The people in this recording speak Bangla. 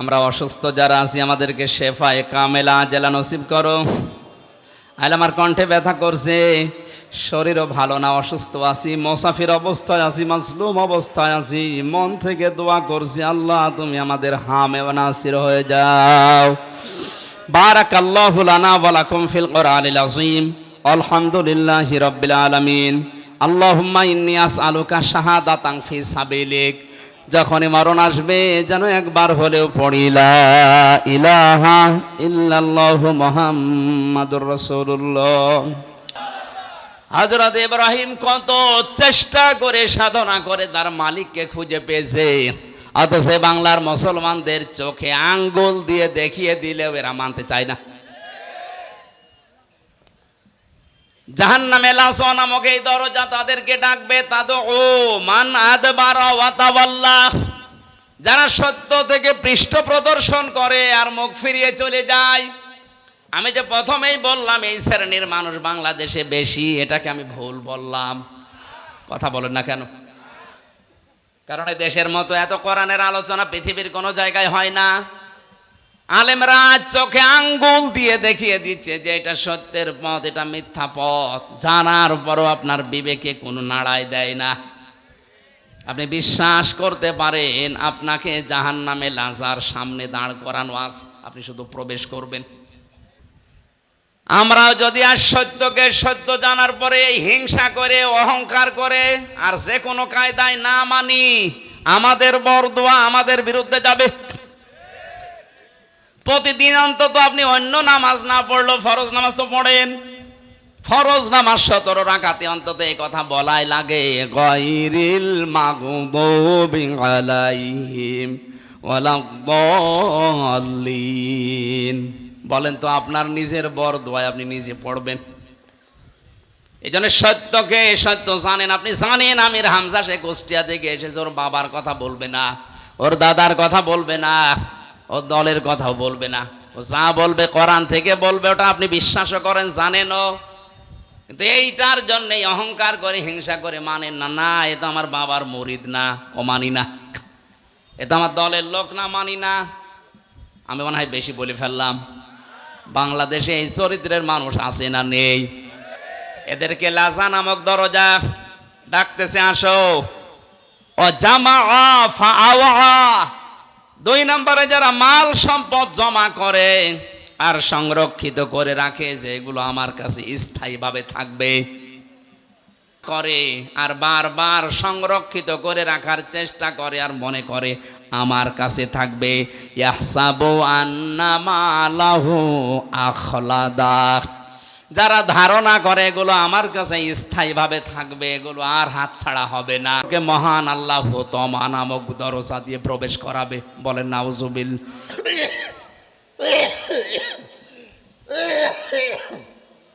আমরা অসুস্থ যারা আছি, আমাদেরকে শেফায় কামেলা জেলা নসিব করো। আইলে আমার কণ্ঠে ব্যথা করছে। শরীরও ভালো না, অসুস্থ আছি, মোসাফির অবস্থায় আছি মাসলুম অবস্থায় আছি। মন থেকে দোয়া করছি, আল্লাহ, তুমি আমাদের হামে নাসির হয়ে যাও। বারাক আল্লাহ লানা ওয়ালাকুম ফিল কোরআনিল আযীম। আলহামদুলিল্লাহি রাব্বিল আলামিন। আল্লাহুম্মা ইন্নী আসআলুকা শাহাদাতান ফি সাবিলিক। যখনই মরণ আসবে, যেন একবার হলেও পড়িলা ইলাহা ইল্লাল্লাহু মুহাম্মাদুর রাসূলুল্লাহ। হজরত ইব্রাহিম কত চেষ্টা করে, সাধনা করে তার মালিককে খুঁজে পেয়েছে। অথচ বাংলার মুসলমানদের চোখে আঙ্গুল দিয়ে দেখিয়ে দিলেও এরা মানতে চায় না। জাহান নামে নামক এই দরজা তাদেরকে ডাকবে তাদ ও মান আদবার যারা সত্য থেকে পৃষ্ঠ প্রদর্শন করে আর মুখ ফিরিয়ে চলে যায়। আমি যে প্রথমেই বললাম, এই শ্রেণির মানুষ বাংলাদেশে বেশি, এটাকে আমি ভুল বললাম। কথা বলেন না কেন? কারণ দেশের মতো এত কোরআনের আলোচনা পৃথিবীর কোনো জায়গায় হয় না। আলেমরা চোখে আঙ্গুল দিয়ে দেখিয়ে দিচ্ছে যে এটা সত্যের পথ, এটা মিথ্যা পথ। জানার পরও আপনার বিবেকে কোনো নাড়াই দেয় না। আপনি বিশ্বাস করতে পারেন, আপনাকে জাহান নামে লাজার সামনে দাঁড় করানো আস আপনি শুধু প্রবেশ করবেন। আমরা যদি আর সত্যকে সত্য জানার পরে হিংসা করে, অহংকার করে, আর যে কোনো কায়দায় না মানি, আমাদের বরদোয়া আমাদের বিরুদ্ধে যাবে। প্রতিদিন অন্তত আপনি অন্য নামাজ না পড়লেও ফরজ নামাজ তো পড়েন। ফরজ নামাজ সতেরো রাখাতে অন্তত এই কথা বলাই লাগে। গয়রিল মাগদুবি আলাইহিম বলেন তো, আপনার নিজের বর দোয়ায় আপনি নিজে পড়বেন। এই জন্য সত্যকে সত্য জানেন, আপনি জানেন আমির হামজা সে কুষ্টিয়া থেকে এসেছে, ওর বাবার কথা বলবে না, ওর দাদার কথা বলবে না। ও দলের কথাও বলবে না। ও যা বলবে কোরআন থেকে বলবে, ওটা আপনি বিশ্বাসও করেন, জানেনও। কিন্তু এইটার জন্যই অহংকার করে, হিংসা করে মানেন না। না, এ তো আমার বাবার মরিদ না, ও মানি না। এ তো আমার দলের লোক না, মানি না। আমি মনে হয় বেশি বলে ফেললাম। বাংলাদেশে এই চরিত্রের মানুষ আছে না নেই। এদেরকে লাজা নামক দরজা ডাকতেছে, আসো। ও জামা দুই নম্বরে যারা মাল সম্পদ জমা করে আর সংরক্ষিত করে রাখে যে এগুলো আমার কাছে স্থায়ীভাবে থাকবে, করে আর বারবার সংরক্ষিত করে রাখার চেষ্টা করে আর মনে করে আমার কাছে থাকবে, ইয়াহসাবু আন্নামালাহু আখলাদা। যারা ধারণা করে এগুলো আমার কাছে স্থায়ীভাবে থাকবে, এগুলো আর হাত ছাড়া হবে না। ওকে মহান আল্লাহ তমা নামক দরজা দিয়ে প্রবেশ করাবে, বলেন নাউজুবিল